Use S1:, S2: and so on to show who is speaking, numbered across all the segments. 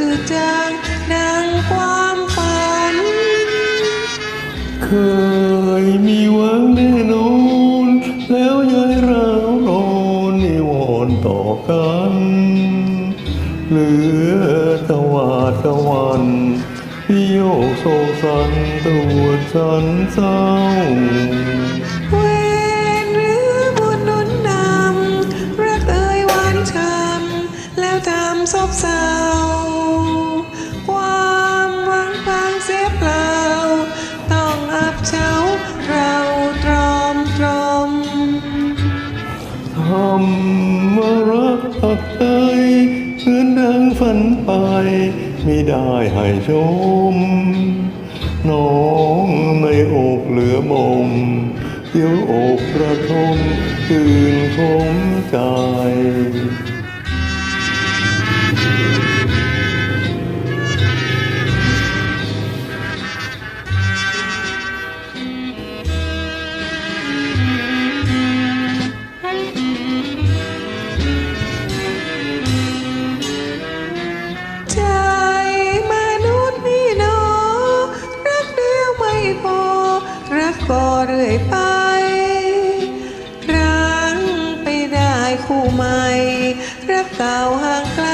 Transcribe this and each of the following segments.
S1: จืดจางดังความฝัน
S2: เคยมีหวังแน่นอน แล้วยายเรานอนนิวรณ์ต่อกัน เหลือตะวาดตะวันพี่โยกโศกสันตัวฉันเศร้า
S1: หัก
S2: ใจเหมือนดังฝันไปไม่ได้ให้ชม น้องในอกเหลือมมเดี๋ยวอกกระทมคืนคมใจ
S1: รักเก่าห่างไกล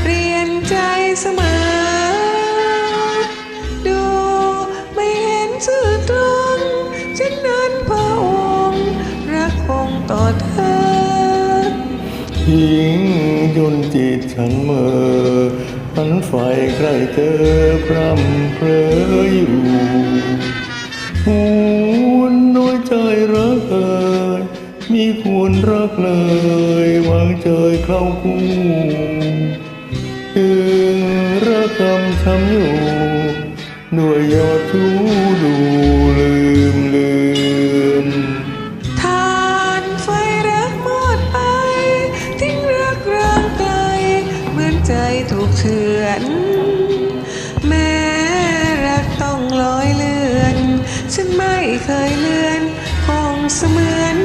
S1: เปลี่ยนใจเสมอ ดูไม่เห็นสื่อตรง ฉันนั้นพระองค์รักคงต่อเธอ
S2: ทิ้งจนจิตฉันเมื่อฝันไฟใครเจอพร่ำเพรออยู่หวนน้อยใจรักเอ่ย มีควรรักเลยวังเจเข้าคู่จึงระกำช้ำอยู่ด้วยยอดชูดูลืมลืม
S1: ทานไฟรักหมดไป ทิ้งรักร้างไกลเหมือนใจถูกเฉือนแม้รักต้องลอยเลือน ฉันไม่เคยเลือนคงเสมือน